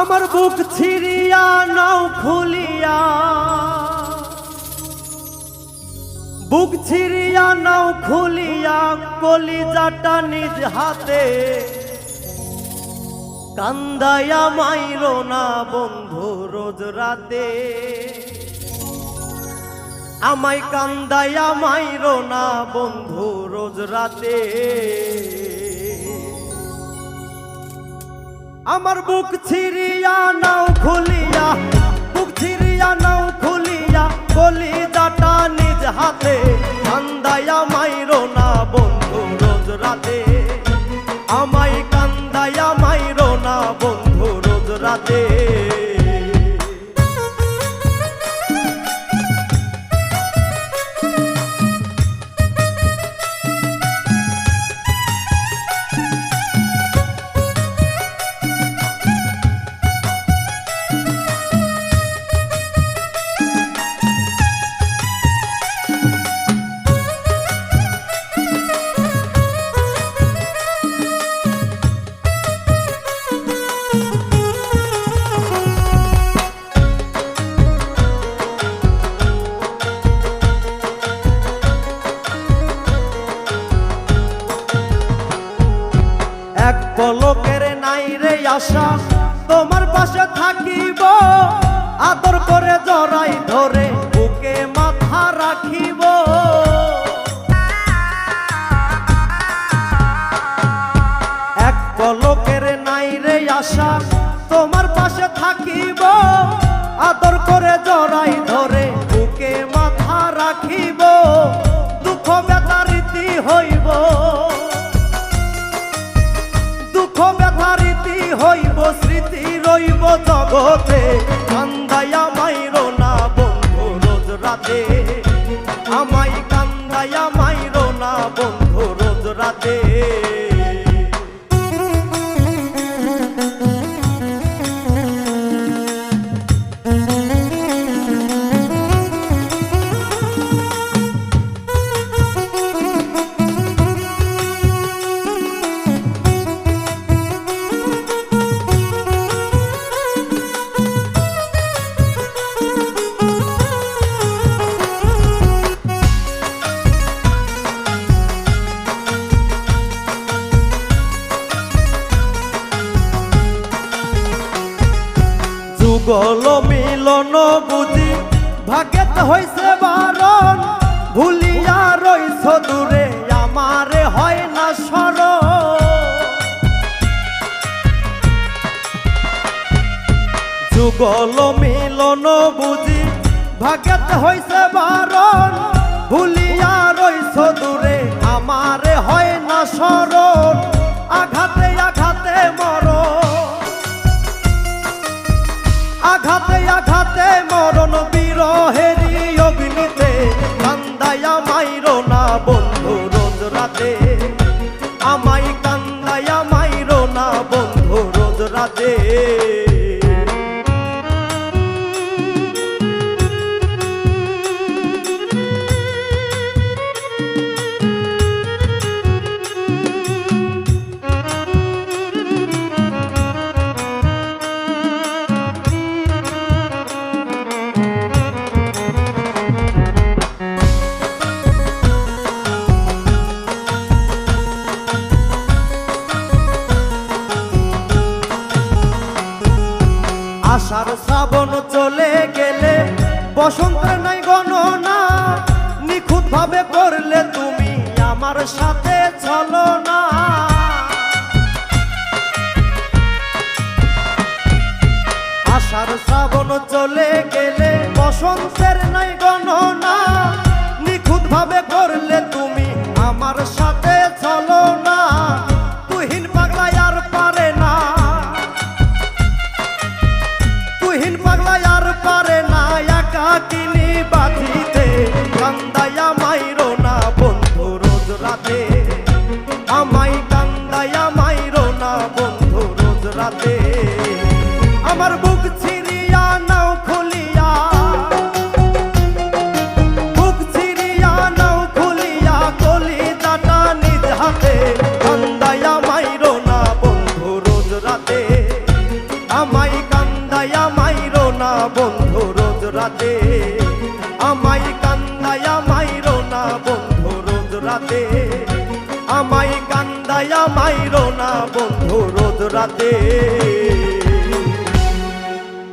আমার বুক ছিড়িয়া নাও খুলিয়া। বুক ছিড়িয়া নাও খুলিয়া, কলিজাটা নিজ হাতে। কান্দায়া মাইরো না বন্ধু রোজ রাতে। আমায় কান্দায়া মাইরো না বন্ধু রোজ রাতে। আমার বুক ছিড়িয়া নাও খুলিয়া, বুক ছিড়িয়া নাও খুলিয়া বলি দাটা নিজ হাতে কান্দায়া মাইরো না বন্ধু, রোজ রাতে। আশা তোমার পাশে থাকিব। আদর করে জড়াই ধরে জগতে কান্দায়া মাইরো না বন্ধু রোজ রাতে। আমায় কান্দায়া মাইরো না বন্ধু রোজ রাতে। যুগল মিলন বুঝি, ভাগ্যত হইছে বারণ, ভুলিয়া রইছ দূরে, আমারে হয় না সর যুগল মিলন বুঝি, ভাগ্যত হইছে বারণ, ভুলিয়া রোজ আষাঢ় শ্রাবণ চলে গেলে বসন্তের নাই গণনা নিখুঁত ভাবে করলে তুমি আমার সাথে চলো না। আষাঢ় শ্রাবণ চলে গেলে বসন্তের রাতে। আমায় কান্দায় আমায় রোনা বন্ধু রোদ রাতে।